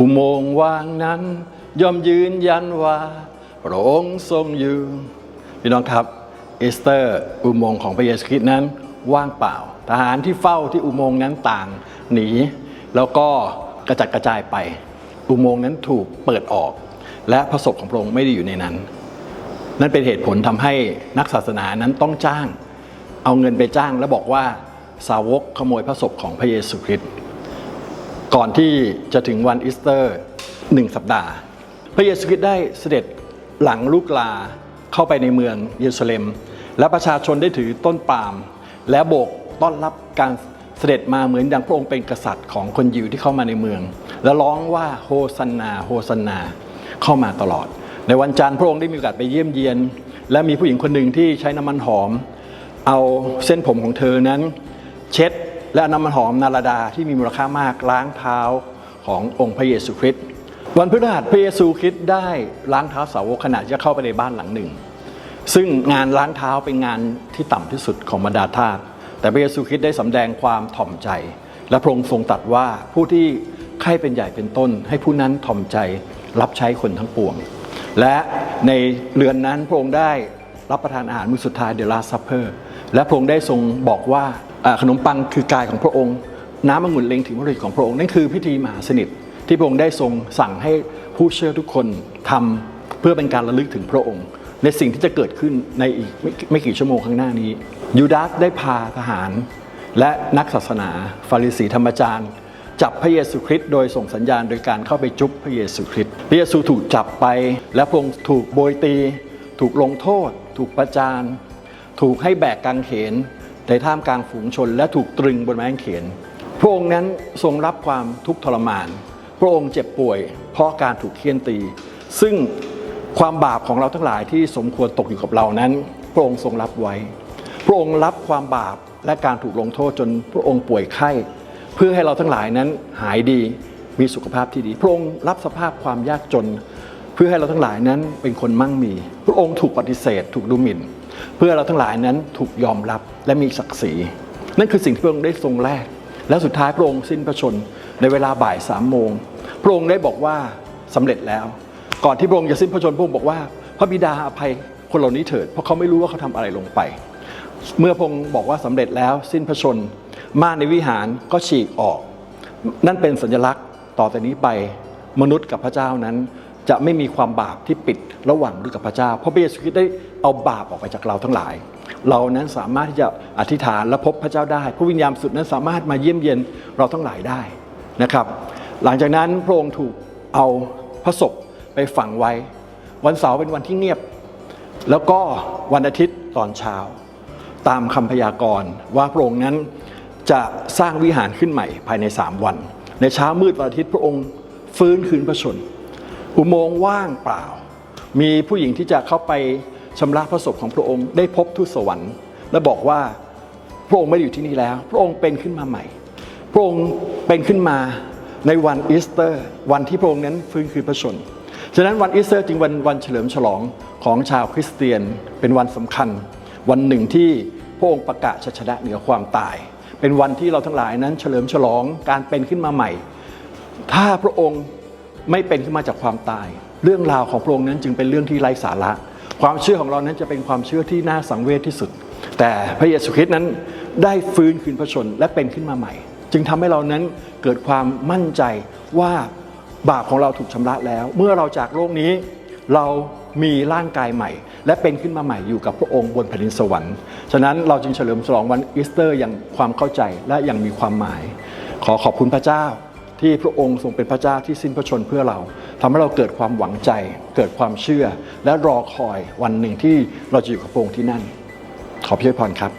อุโมงค์ว่างนั้น ย่อมยืนยันว่าพระองค์ทรงอยู่พี่น้องครับเอสเตอร์อุโมงค์ของพระเยซูคริสต์นั้นว่างเปล่า ทหารที่เฝ้าที่อุโมงค์นั้นต่างหนี แล้วก็กระจัดกระจายไป อุโมงค์นั้นถูกเปิดออก และพระศพของพระองค์ไม่ได้อยู่ในนั้น นั่นเป็นเหตุผลทำให้นักศาสนานั้นต้องจ้าง เอาเงินไปจ้างแล้วบอกว่าสาวกขโมยพระศพของพระเยซูคริสต์ ก่อนที่จะถึงวันอีสเตอร์หนึ่งสัปดาห์ พระเยซูคริสต์ได้เสด็จหลังลูกลาเข้าไปในเมืองเยรูซาเล็ม และประชาชนได้ถือต้นปาล์มและโบกต้อนรับการเสด็จมาเหมือนดังพระองค์เป็นกษัตริย์ของคนยิวที่เข้ามาในเมือง และร้องว่าโฮซันนาโฮซันนาเข้ามาตลอด ในวันจันทร์พระองค์ได้มีโอกาสไปเยี่ยมเยียน และมีผู้หญิงคนหนึ่งที่ใช้น้ำมันหอม เอาเส้นผมของเธอนั้น เช็ด และน้ำมันหอมนาราดาที่มีมูลค่ามากล้างเท้าขององค์พระเยซูคริสต์วันพฤหัสพระเยซูคริสต์ได้ล้างเท้าสาวกขณะจะเข้าไปในบ้านหลังหนึ่ง ซึ่งงานล้างเท้าเป็นงานที่ต่ำที่สุดของบรรดาทาสแต่พระเยซูคริสต์ได้สำแดงความถ่อมใจ และพระองค์ทรงตรัสว่าผู้ที่ใคร่เป็นใหญ่เป็นต้น ให้ผู้นั้นถ่อมใจรับใช้คนทั้งปวง และในเรือนนั้นพระองค์ได้รับประทานอาหารมื้อสุดท้ายเดลาซัพเพอร์และพระองค์ได้ทรงบอกว่า ขนมปังคือกายของพระองค์ น้ำองุ่นเล็งถึงพระฤทธิ์ของพระองค์นั่นคือพิธีมหาสนิทที่พระองค์ได้ทรงสั่งให้ผู้เชื่อทุกคนทำเพื่อเป็นการระลึกถึงพระองค์ ในสิ่งที่จะเกิดขึ้นในอีกไม่ไม่กี่ชั่วโมงข้างหน้านี้ยูดาสได้พาทหาร และนักศาสนาฟาริสีธรรมจารย์ จับพระเยซูคริสต์โดยส่งสัญญาณโดยการเข้าไปจุ๊บพระเยซูคริสต์พระเยซูถูกจับไป และพระองค์ถูกโบยตี ถูกลงโทษ ถูกประจาน ถูกให้แบกกางเขน ในท่ามกลางฝูงชนและถูกตรึงบนไม้กางเขน พระองค์นั้นทรงรับความทุกข์ทรมาน พระองค์เจ็บป่วย เพราะการถูกเคี่ยนตี ซึ่งความบาปของเราทั้งหลายที่สมควรตกอยู่กับเรานั้น พระองค์ทรงรับไว้ พระองค์รับความบาปและการถูกลงโทษจนพระองค์ป่วยไข้ เพื่อให้เราทั้งหลายนั้นหายดีมีสุขภาพที่ดี พระองค์รับสภาพความยากจน เพื่อให้เราทั้งหลายนั้นเป็นคนมั่งมี พระองค์ถูกปฏิเสธ ถูกดูหมิ่น เพื่อเราทั้งหลายนั้นถูกยอมรับและมีศักดิ์ศรี นั่นคือสิ่งที่พระองค์ได้ทรงแลกและสุดท้ายพระองค์สิ้นพระชนในเวลาบ่ายสามโมงพระองค์ได้บอกว่าสำเร็จแล้ว ก่อนที่พระองค์จะสิ้นพระชนพระองค์บอกว่า พระบิดาอภัยคนเหล่านี้เถิดเพราะเขาไม่รู้ว่าเขาทำอะไรลงไป เมื่อพระองค์บอกว่าสำเร็จแล้วสิ้นพระชนม์ม่านในวิหารก็ฉีกออก นั่นเป็นสัญลักษณ์ต่อแต่นี้ไปมนุษย์กับพระเจ้านั้น จะไม่มีความบาปที่ปิดระหว่างมนุษย์กับพระเจ้า เพราะพระเยซูคริสต์ได้เอาบาปออกไปจากเราทั้งหลาย เรานั้นสามารถที่จะอธิษฐานและพบพระเจ้าได้ พระวิญญาณสุดนั้นสามารถมาเยี่ยมเยียนเราทั้งหลายได้นะครับ หลังจากนั้นพระองค์ถูกเอาพระศพไปฝังไว้ วันเสาร์เป็นวันที่เงียบ แล้วก็วันอาทิตย์ตอนเช้า ตามคำพยากรณ์ว่าพระองค์นั้นจะสร้างวิหารขึ้นใหม่ภายใน3วัน ในเช้ามืดวันอาทิตย์พระองค์ฟื้นคืนพระชนม์ อุโมงค์ว่างเปล่า มีผู้หญิงที่จะเข้าไปชำระพระศพของพระองค์ ได้พบทูตสวรรค์ และบอกว่าพระองค์ไม่ได้อยู่ที่นี่แล้ว พระองค์เป็นขึ้นมาใหม่ พระองค์เป็นขึ้นมาในวันอีสเตอร์ วันที่พระองค์นั้นฟื้นคืนพระชน ฉะนั้นวันอีสเตอร์จึงวันวันเฉลิมฉลองของชาวคริสเตียนเป็นวันสำคัญ วันหนึ่งที่พระองค์ประกาศชัยชนะเหนือความตาย เป็นวันที่เราทั้งหลายนั้นเฉลิมฉลองการเป็นขึ้นมาใหม่ ถ้าพระองค์ ไม่เป็นขึ้นมาจากความตาย เรื่องราวของพระองค์นั้นจึงเป็นเรื่องที่ไร้สาระ ความเชื่อของเรานั้นจะเป็นความเชื่อที่น่าสังเวชที่สุด แต่พระเยซูคริสต์นั้นได้ฟื้นคืนพระชนและเป็นขึ้นมาใหม่ จึงทำให้เรานั้นเกิดความมั่นใจว่าบาปของเราถูกชำระแล้ว เมื่อเราจากโลกนี้เรามีร่างกายใหม่ และเป็นขึ้นมาใหม่อยู่กับพระองค์บนแผ่นดินสวรรค์ฉะนั้นเราจึงเฉลิมฉลองวันอีสเตอร์อย่างความเข้าใจและอย่างมีความหมาย ขอขอบคุณพระเจ้า ที่พระองค์ทรงเป็นพระเจ้าที่สิ้นพระชนเพื่อเราทำให้เราเกิดความหวังใจ เกิดความเชื่อ และรอคอยวันหนึ่งที่เราจะอยู่กับพระองค์ที่นั่น ขอพระพรครับ